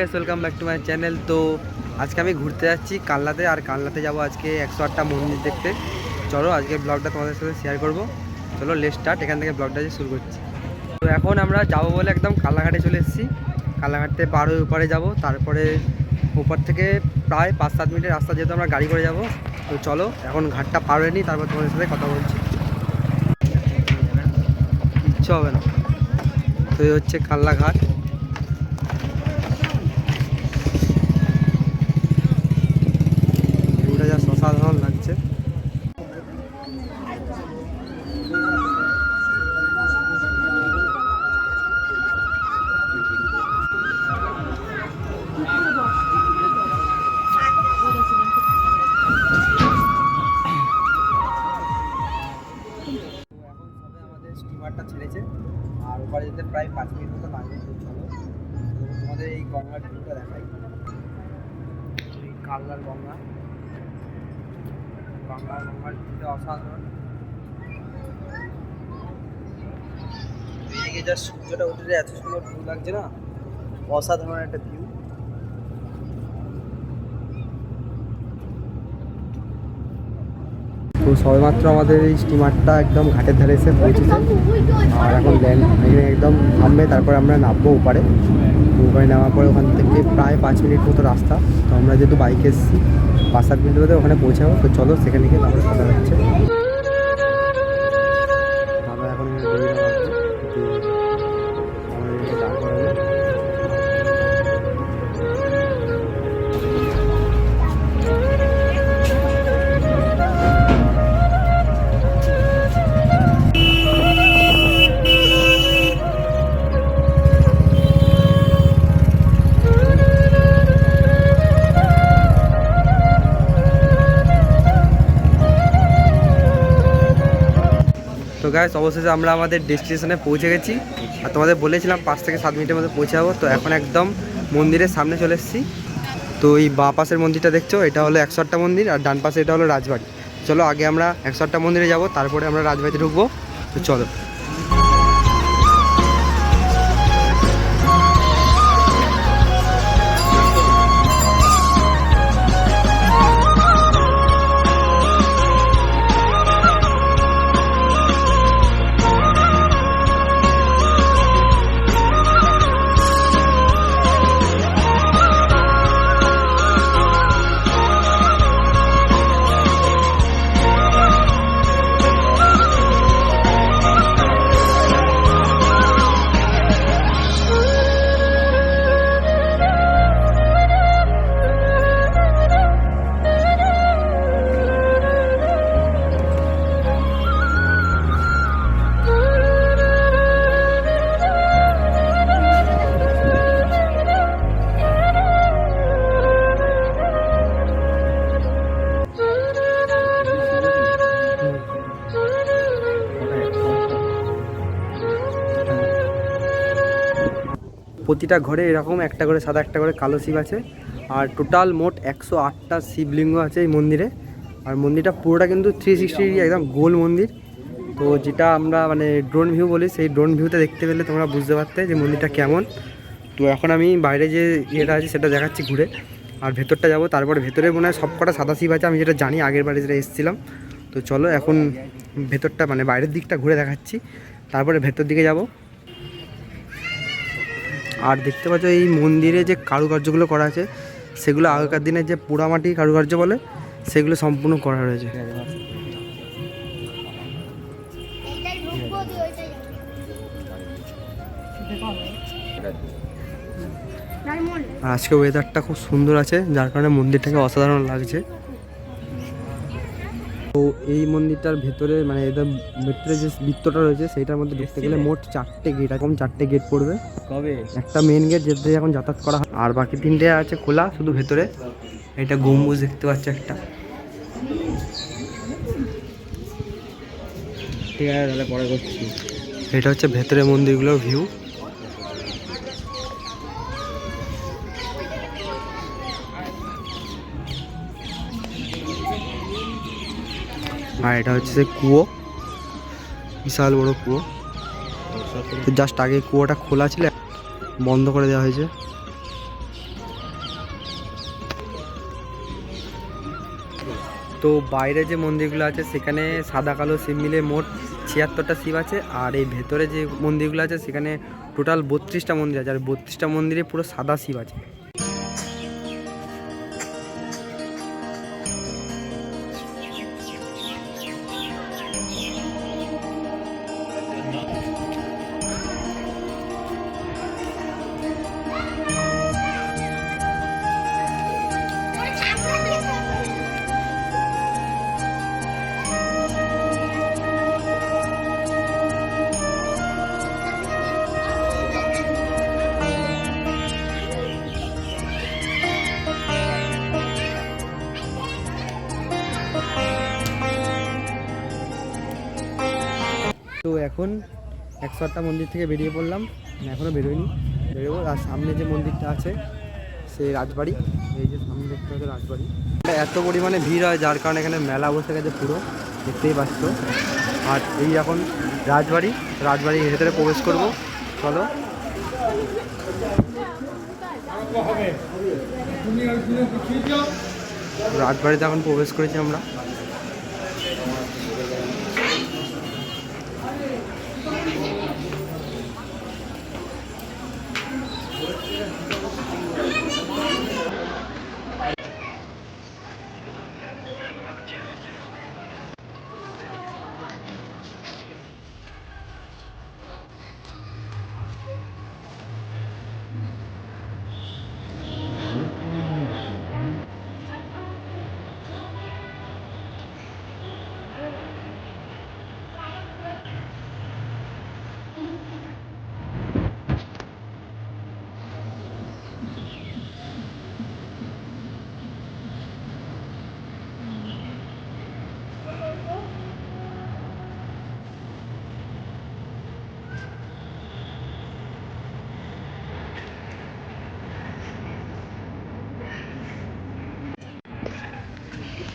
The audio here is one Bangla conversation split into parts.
Guys welcome back to my channel তো আজকে আমি ঘুরতে যাচ্ছি কালনাতে, আর কালনাতে যাব আজকে একশো আটটা মন্দির দেখতে। চলো আজকে ব্লগটা তোমাদের সাথে শেয়ার করব। চলো লেট স্টার্ট এখান থেকে ব্লগটা শুরু করছি। তো এখন আমরা যাব বলে একদম কালাঘাটে চলে এসেছি। কালাঘাট থেকে পার হয়ে উপরে যাব, তারপরে উপর থেকে প্রায় পাঁচ সাত মিনিটের রাস্তা যেহেতু আমরা গাড়ি করে যাব। তো চলো, এখন ঘাটটা পার হয়ে নিই, তারপর তোমাদের সাথে কথা বলছি। কিচ্ছু হবে না। তো এই হচ্ছে কাল্লা গঙ্গার অসাধারণ। এদিকে যা সূর্যটা উঠে এত সুন্দর ভিউ লাগছে না? অসাধারণ একটা ভিউ সবেমাত্র আমাদের এই স্টিমারটা একদম ঘাটের ধারে এসে পৌঁছেছে। আর এখন ল্যান্ড একদম থামবে, তারপরে আমরা নামবো ওপারে। তো ওপারে নামার পরে ওখান থেকে প্রায় পাঁচ মিনিট মতো রাস্তা। তো আমরা যেহেতু বাইকে এসেছি মিনিটের মধ্যে ওখানে পৌঁছাবো, তো চলো সেখানে গিয়ে তারপরে কথা হচ্ছে। গাইস অবশেষে আমরা আমাদের ডেস্টিনেশনে পৌঁছে গেছি। আর তোমাদের বলেছিলাম পাঁচ থেকে সাত মিনিটের মধ্যে পৌঁছে যাব তো এখন একদম মন্দিরের সামনে চলে এসেছি। তো এই বাঁ পাশের মন্দিরটা দেখছ, এটা হলো একশো আটটা মন্দির, আর ডান পাশে এটা হলো রাজবাড়ি। চলো আগে আমরা একশো আটটা মন্দিরে যাব, তারপরে আমরা রাজবাড়িতে ঢুকবো। তো চলো। প্রতিটা ঘরে এরকম একটা করে সাদা একটা করে কালো শিব আছে। আর টোটাল মোট একশো আটটা শিবলিঙ্গ আছে এই মন্দিরে। আর মন্দিরটা পুরোটা কিন্তু থ্রি সিক্সটি একদম গোল মন্দির। তো যেটা আমরা মানে ড্রোন ভিউ বলি, সেই ড্রোন ভিউতে দেখতে পেলে তোমরা বুঝতে পারতে যে মন্দিরটা কেমন। তো এখন আমি বাইরে যে ইয়েটা আছে সেটা দেখাচ্ছি ঘুরে। আর ভেতরটা যাব, তারপরে ভেতরে মনে হয় সব কটা সাদা শিব আছে, আমি যেটা জানি আগের বারে যেটা এসেছিলাম। তো চলো এখন ভেতরটা মানে বাইরের দিকটা ঘুরে দেখাচ্ছি। তারপরে ভেতর দিকে যাব। আর দেখতে পাচ্ছ এই মন্দিরে যে কারুকার্যগুলো করা আছে, সেগুলো আগেকার দিনের যে পোড়ামাটি কারুকার্য বলে, সেগুলো সম্পূর্ণ করা রয়েছে আজকে ওয়েদারটা খুব সুন্দর আছে, যার কারণে মন্দিরটাকে অসাধারণ লাগছে। তো এই মন্দিরটার ভেতরে মানে এদের ভেতরে যে বৃত্তটা রয়েছে সেইটার মধ্যে ঢুকতে গেলে মোট চারটে গেট এরকম চারটে গেট পড়বে। কবে? একটা মেন গেট যেতে এখন যাতায়াত করা হয়। আর বাকি তিনটে আছে খোলা শুধু ভেতরে। এটা গম্বুজ দেখতে পাচ্ছ একটা। ঠিক আছে তাহলে পরে করছি। এটা হচ্ছে ভেতরে মন্দিরগুলোর ভিউ আর এটা হচ্ছে সে কুয়ো। বিশাল বড় কুয়ো। তো জাস্ট আগে কুয়োটা খোলা ছিল, বন্ধ করে দেওয়া হয়েছে। তো বাইরে যে মন্দিরগুলো আছে, সেখানে সাদা, কালো, শিব মিলে মোট ছিয়াত্তরটা শিব আছে, আর এই ভেতরে যে মন্দিরগুলো আছে, সেখানে টোটাল বত্রিশটা মন্দির আছে, আর বত্রিশটা মন্দিরে পুরো সাদা শিব আছে। এখন একশো আটটা মন্দির থেকে বেরিয়ে পড়লাম। এখনও বেরোয়নি বেরোবো, আর সামনে যে মন্দিরটা আছে, সেই রাজবাড়ি। এই যে সামনে দেখতে পাচ্ছ রাজবাড়ি। এত পরিমাণে ভিড় হয়, যার কারণে এখানে মেলা বসে গেছে পুরো। দেখতেই পাচ্ছ। আর এই এখন রাজবাড়ি। রাজবাড়ির ভেতরে প্রবেশ করব। চলো। রাজবাড়িতে এখন প্রবেশ করেছি আমরা।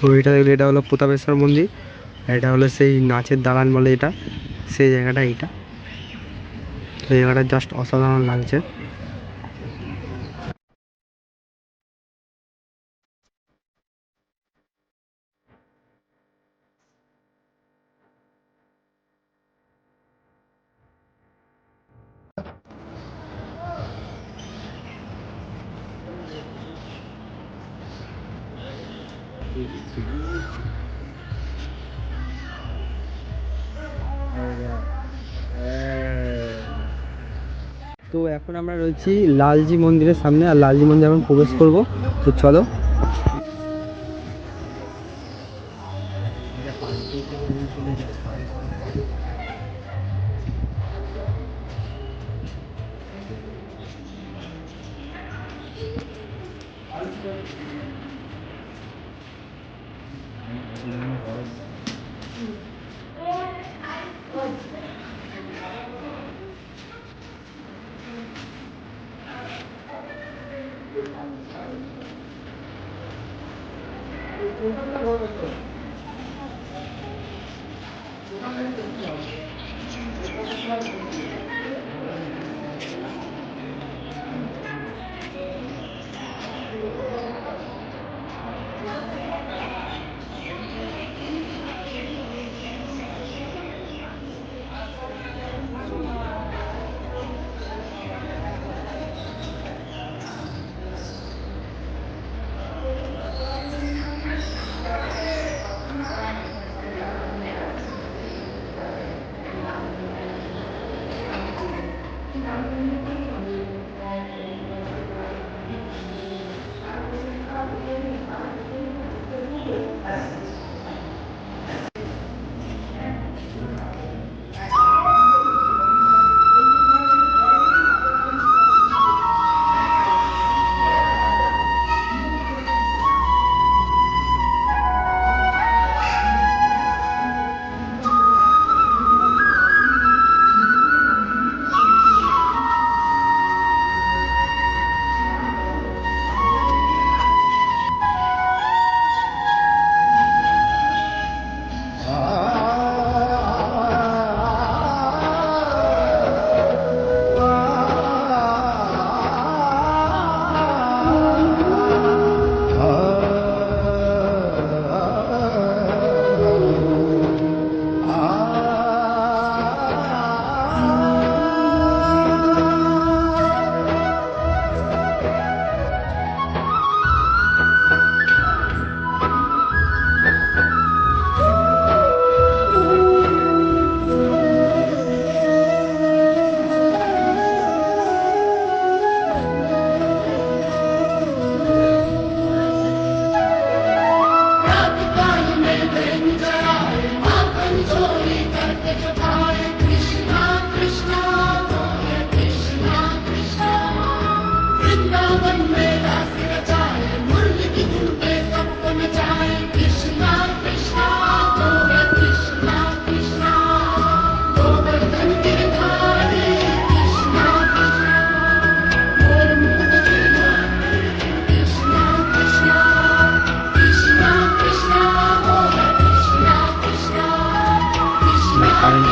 তো এটা দেখলে এটা হলো প্রতাপেশ্বর মন্দির এটা হলো সেই নাচের দালান বলে এটা, সেই জায়গাটা এইটা। তো জায়গাটা জাস্ট অসাধারণ লাগছে। তো এখন আমরা রয়েছি লালজি মন্দিরের সামনে, আর লালজি মন্দিরে এখন প্রবেশ করব তো চলো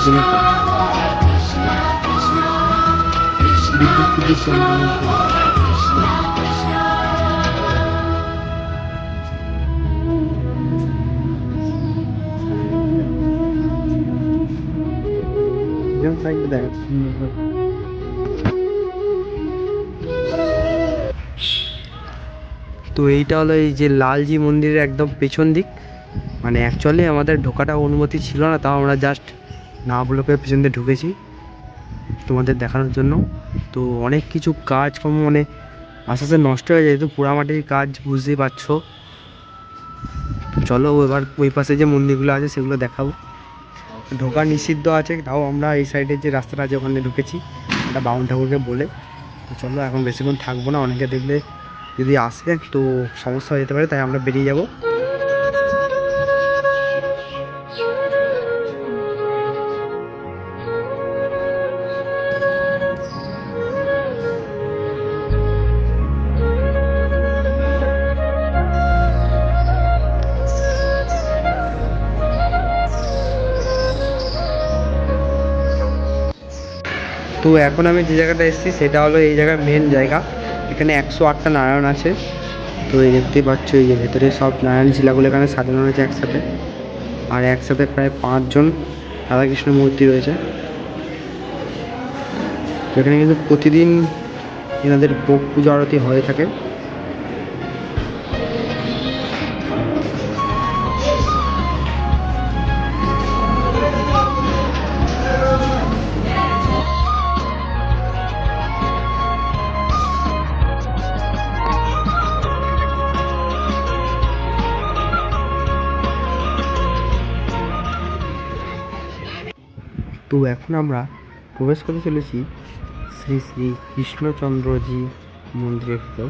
তো। এইটা হলো এই যে লালজি মন্দিরের একদম পেছন দিক মানে অ্যাকচুয়ালি আমাদের ঢোকাটা অনুমতি ছিল না, তাও আমরা জাস্ট না বলে করে পেছন দিয়ে ঢুকেছি তোমাদের দেখানোর জন্য। তো অনেক কিছু কাজকর্ম মানে আস্তে আস্তে নষ্ট হয়ে যায়, তো পোড়ামাটির কাজ বুঝতেই পারছ। চলো এবার ওই পাশে যে মন্দিরগুলো আছে সেগুলো দেখাবো। ঢোকা নিষিদ্ধ আছে, তাও আমরা এই সাইডে যে রাস্তাটা আছে ওখানে ঢুকেছি, এটা বাউন ঠাকুরকে বলে। তো চলো এখন বেশিক্ষণ থাকব না, অনেকে দেখলে যদি আসে তো সমস্যা হয়ে যেতে পারে, তাই আমরা বেরিয়ে যাব। তো এখন আমি যে জায়গাটা এসেছি, সেটা হলো এই জায়গার মেন জায়গা। এখানে একশো আটটা নারায়ণ আছে। তো এই দেখতেই পাচ্ছ, এই যে ভেতরে সব নারায়ণ শিলাগুলো এখানে সাজানো রয়েছে একসাথে। আর একসাথে প্রায় পাঁচজন রাধাকৃষ্ণ মূর্তি রয়েছে। এখানে কিন্তু প্রতিদিন এনাদের ভোগ পূজা আরতি হয়ে থাকে। তো এখন আমরা প্রবেশ করতে চলেছি শ্রী শ্রী কৃষ্ণচন্দ্রজি মন্দিরের ভিতর।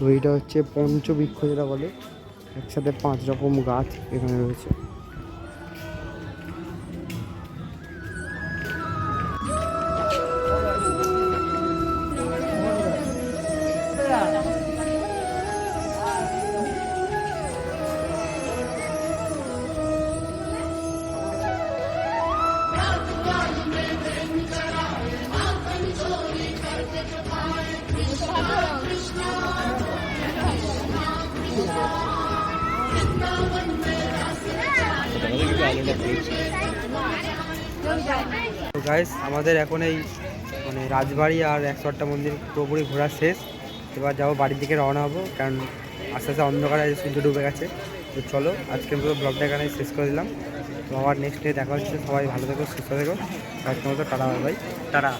তো এটা হচ্ছে পঞ্চবৃক্ষ যেটা বলে। একসাথে পাঁচ রকম গাছ এখানে রয়েছে। গাইস আমাদের এখন এই মানে রাজবাড়ি আর একশো আটটা মন্দির পুরোপুরি ঘোরা শেষ। এবার যাব বাড়ির দিকে রওনা হব, কারণ আস্তে আস্তে অন্ধকারে সূর্য ডুবে গেছে। তো চলো আজকে পুরো ব্লগটা এখানে শেষ করে দিলাম। তো আবার নেক্সট ডে দেখা হচ্ছে। সবাই ভালো থেকো, সুস্থ থেকো। আজকের মতো টাটা ভাই টাটা।